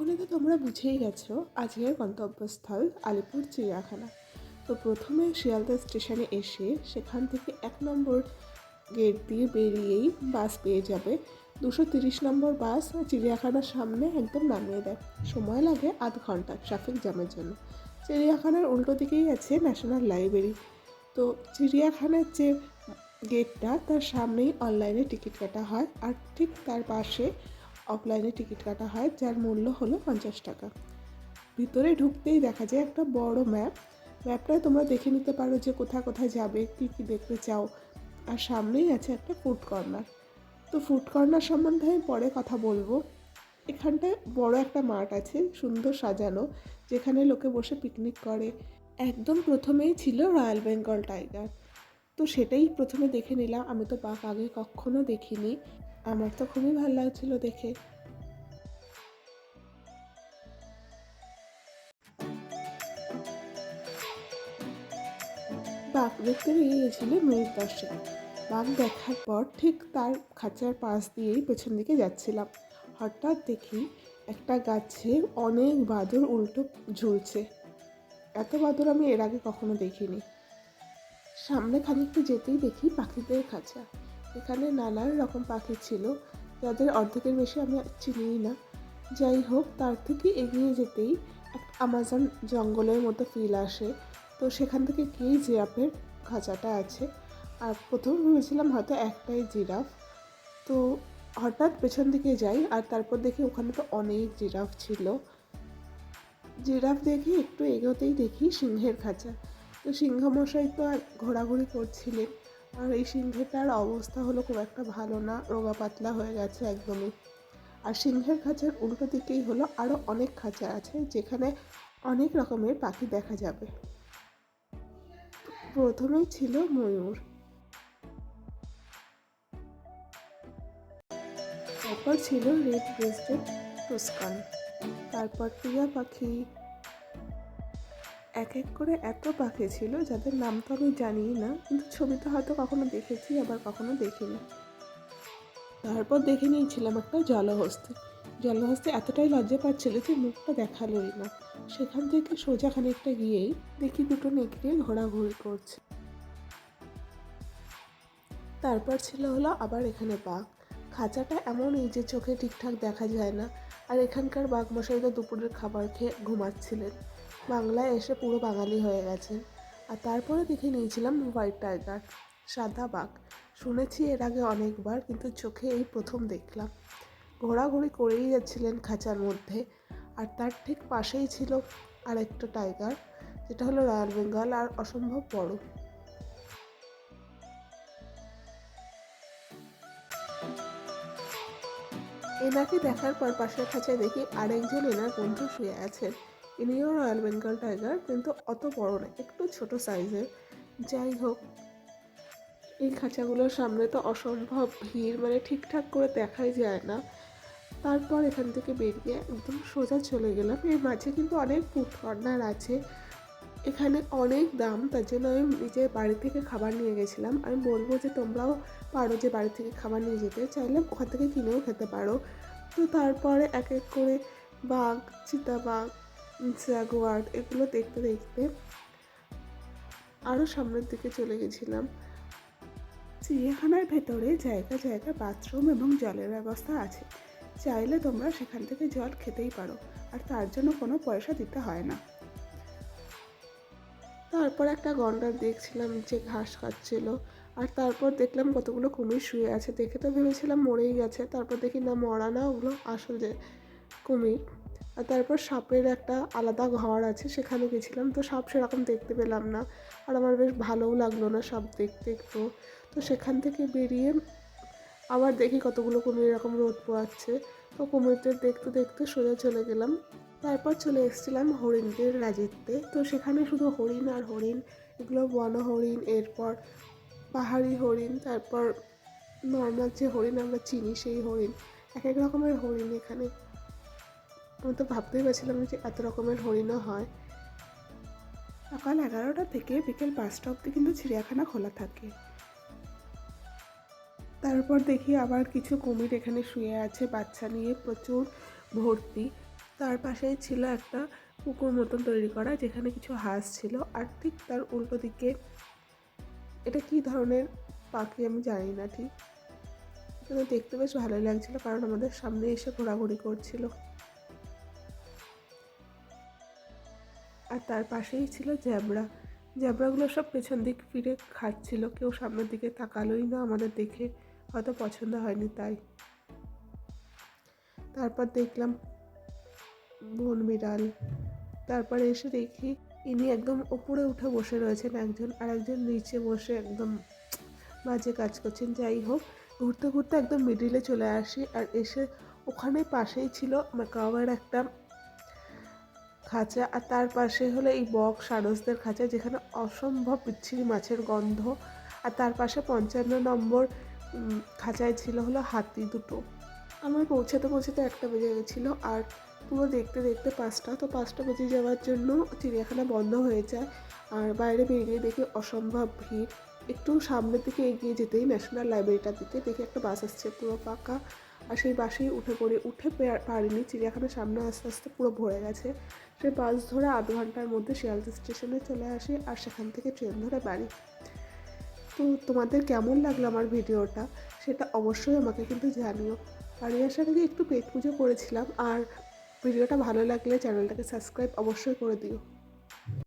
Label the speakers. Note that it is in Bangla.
Speaker 1: এতক্ষণে তো তোমরা বুঝেই গেছো, আজকের গন্তব্যস্থল আলিপুর চিড়িয়াখানা। তো প্রথমে শিয়ালদা স্টেশনে এসে সেখান থেকে এক নম্বর গেট দিয়ে বেরিয়েই বাস পেয়ে যাবে। দুশো তিরিশ নম্বর বাস চিড়িয়াখানার সামনে একদম নামিয়ে দেয়। সময় লাগে আধ ঘণ্টা ট্রাফিক জ্যামের জন্য। চিড়িয়াখানার উল্টো দিকেই আছে ন্যাশনাল লাইব্রেরি। তো চিড়িয়াখানার যে গেটটা, তার সামনেই অনলাইনে টিকিট কাটা হয় আর ঠিক তার পাশে অফলাইনে টিকিট কাটা হয়, যার মূল্য হলো পঞ্চাশ টাকা। ভিতরে ঢুকতেই দেখা যায় একটা বড় ম্যাপ ম্যাপটায় তোমরা দেখে নিতে পারো যে কোথায় কোথায় যাবে, কী কী দেখতে চাও। আর সামনেই আছে একটা ফুড কর্নার তো ফুড কর্নার সম্বন্ধে আমি পরে কথা বলব। এখানটায় বড় একটা মাঠ আছে, সুন্দর সাজানো, যেখানে লোকে বসে পিকনিক করে। একদম প্রথমেই ছিল রয়্যাল বেঙ্গল টাইগার তো সেটাই প্রথমে দেখে নিলাম। আমি তো বাঘ আগে কখনো দেখিনি। আমার তো খুবই ভালো লাগছিল দেখে। বাঘ দেখতে বেরিয়ে গেছিল মিনিট দশটা বাঘ দেখার পর ঠিক তার খাঁচার পাশ দিয়েই পেছন দিকে যাচ্ছিলাম। হঠাৎ দেখি একটা গাছে অনেক বাদর উল্টো ঝুলছে। এত বাদর আমি এর আগে কখনো দেখিনি। সামনে খানিকটা যেতেই দেখি পাখিদের খাঁচা। এখানে নানান রকম পাখি ছিল। যাদের অর্ধেকের বেশি আমি চিনিই না। যাই হোক, তার থেকে এগিয়ে যেতেই আমাজন জঙ্গলের মতো ফিল আসে। তো সেখান থেকে গিয়েই জিরাফের খাঁচাটা আছে। আর প্রথমে ভেবেছিলাম হয়তো একটাই জিরাফ। তো হঠাৎ পেছন দিকে যাই আর তারপর দেখি ওখানে তো অনেক জিরাফ ছিল। জিরাফ দেখি একটু এগোতেই দেখি সিংহের খাঁচা। তো সিংহ মশাই তো আর ঘোরাঘুরি করছিলেন। আর এই সিংহেটার অবস্থা হলো খুব একটা ভালো না, রোগা পাতলা হয়ে গেছে একদমই। আর সিংহের খাঁচার উল্টো দিকেই হলো আরও অনেক খাঁচা আছে যেখানে অনেক রকমের পাখি দেখা যাবে। প্রথমেই ছিল ময়ূর। তারপর ছিল রেড ব্রেস্টেড টুস্কান তারপর টিয়া পাখি এক এক করে এত পাখি ছিল, যাদের নাম তো আমি জানি না, কিন্তু ছবিতে হয়তো কখনো দেখেছি, আবার কখনো দেখিনি। তারপর দেখে নিয়েছিলাম একটা জলহস্তি। জলহস্তি এতটাই লজ্জা পাচ্ছিল যে মুখটা দেখালোই না। সেখান থেকে সোজা খানিকটা গিয়েই দেখি দুটো নেকড়ে ঘোরাঘুরি করছে। তারপর ছিল হলো আবার এখানে বাঘ। খাঁচাটা এমনই যে চোখে ঠিকঠাক দেখা যায় না, আর এখানকার বাঘ মশাই তো দুপুরের খাবার খেয়ে ঘুমাচ্ছিলেন। বাংলায় এসে পুরো বাঙালি হয়ে গেছে। আর তারপরে দেখে নিয়েছিলাম হোয়াইট টাইগার সাদা বাঘ। শুনেছি এর আগে অনেকবার, কিন্তু চোখে এই প্রথম দেখলাম। ঘোরাঘুরি করেই যাচ্ছিলেন খাঁচার মধ্যে। আর তার ঠিক পাশেই ছিল আরেকটা টাইগার যেটা হলো রয়্যাল বেঙ্গল আর অসম্ভব বড়। এনাকে দেখার পর পাশের খাঁচায় দেখি আরেকজন এনার বন্ধু শুয়ে আছেন। ইনিও রয়্যাল বেঙ্গল টাইগার, কিন্তু অত বড় না একটু ছোট সাইজের। যাই হোক, এই খাঁচাগুলোর সামনে তো অসম্ভব ভিড় মানে ঠিকঠাক করে দেখাই যায় না। তারপর এখান থেকে বেরিয়ে একদম সোজা চলে গেলাম। এর মাঝে কিন্তু অনেক ফুড কর্নার আছে। এখানে অনেক দাম, তার জন্য আমি নিজের বাড়ি থেকে খাবার নিয়ে গেছিলাম। আমি বলব যে তোমরাও পারো যে বাড়ি থেকে খাবার নিয়ে যেতে, চাইলে ওখান থেকে কিনেও খেতে পারো। তো তারপরে এক এক করে বাঘ, চিতাবাঘ জাগুয়ার এগুলো দেখতে দেখতে আরও সামনের দিকে চলে গেছিলাম। চিড়িয়াখানার ভেতরে জায়গা জায়গা বাথরুম এবং জলের ব্যবস্থা আছে। চাইলে তোমরা সেখান থেকে জল খেতেই পারো, আর তার জন্য কোনো পয়সা দিতে হয় না। তারপর একটা গন্ডার দেখছিলাম যে ঘাস খাচ্ছিল আর তারপর দেখলাম কতগুলো কুমির শুয়ে আছে। দেখে তো ভেবেছিলাম মরেই গেছে, তারপর দেখি না, মরা না, ওগুলো আসল কুমির। আর তারপর সাপের একটা আলাদা ঘর আছে, সেখানে গেছিলাম। তো সাপ সেরকম দেখতে পেলাম না। আর আমার বেশ ভালোও লাগল না সাপ দেখতে একটু। তো সেখান থেকে বেরিয়ে আবার দেখি কতগুলো কুমির এরকম রোদ পোয়াচ্ছে। তো কুমিরদের দেখতে দেখতে সোজা চলে গেলাম। তারপর চলে এসেছিলাম হরিণদের রাজিত্বে। তো সেখানে শুধু হরিণ আর হরিণ, এগুলো বন হরিণ এরপর পাহাড়ি হরিণ, তারপর নর্মাল যে হরিণ আমরা চিনি সেই হরিণ। এক এক রকমের হরিণ এখানে আমি তো ভাবতেই পারছিলাম যে এত রকমের হরিণও হয়। সকাল এগারোটা থেকে বিকেল পাঁচটা অবধি কিন্তু চিড়িয়াখানা খোলা থাকে। তারপর দেখি আবার কিছু কুমির এখানে শুয়ে আছে, বাচ্চা নিয়ে প্রচুর ভর্তি। তার পাশেই ছিল একটা পুকুর মতন তৈরি করা, যেখানে কিছু হাঁস ছিল। আর ঠিক তার উল্টো দিকে এটা কি ধরনের পাখি আমি জানি না ঠিক। কিন্তু দেখতে বেশ ভালোই লাগছিল, কারণ আমাদের সামনে এসে ঘোরাঘুরি করছিল। আর তার পাশেই ছিল জ্যাবরা। জ্যাবরাগুলো সব পেছন দিক ফিরে খাচ্ছিল কেউ সামনের দিকে তাকালোই না আমাদের দেখে হয়তো পছন্দ হয়নি তাই। তারপর দেখলাম বন বিড়াল। তারপরে এসে দেখি ইনি একদম ওপরে উঠে বসে রয়েছেন একজন আর একজন নিচে বসে একদম বাজে কাজ করছেন। যাই হোক, ঘুরতে ঘুরতে একদম মিডিলে চলে আসি আর এসে ওখানে পাশেই ছিল ম্যাকাওয়ের একটা খাঁচা আর তার পাশে হলো এই বক সারসদের খাঁচা যেখানে অসম্ভব বিচ্ছিরি মাছের গন্ধ। আর তার পাশে পঞ্চান্ন নম্বর খাঁচায় ছিল হলো হাতি দুটো। আমার পৌঁছাতে পৌঁছাতে একটা বেজে গেছিল আর পুরো দেখতে দেখতে পাঁচটা। তো পাঁচটা বেজে যাওয়ার জন্য চিড়িয়াখানা বন্ধ হয়ে যায় আর বাইরে বেরিয়ে দেখি অসম্ভব ভিড়। একটু সামনের দিকে এগিয়ে যেতেই ন্যাশনাল লাইব্রেরিটার দিকে দেখি একটা বাস আসছে পুরো ফাঁকা আর সেই বাসেই উঠে পড়ি, উঠে পারিনি। চিড়িয়াখানার সামনে আস্তে আস্তে পুরো ভরে গেছে। সেই বাস ধরে আধ ঘণ্টার মধ্যে শিয়ালদা স্টেশনে চলে আসি আর সেখান থেকে ট্রেন ধরে বাড়ি। তো তোমাদের কেমন লাগল আমার ভিডিওটা? সেটা অবশ্যই আমাকে কিন্তু জানিও। বাড়ি আসার আগে একটু পেট পুজো করেছিলাম। আর ভিডিওটা ভালো লাগলে চ্যানেলটাকে সাবস্ক্রাইব অবশ্যই করে দিও।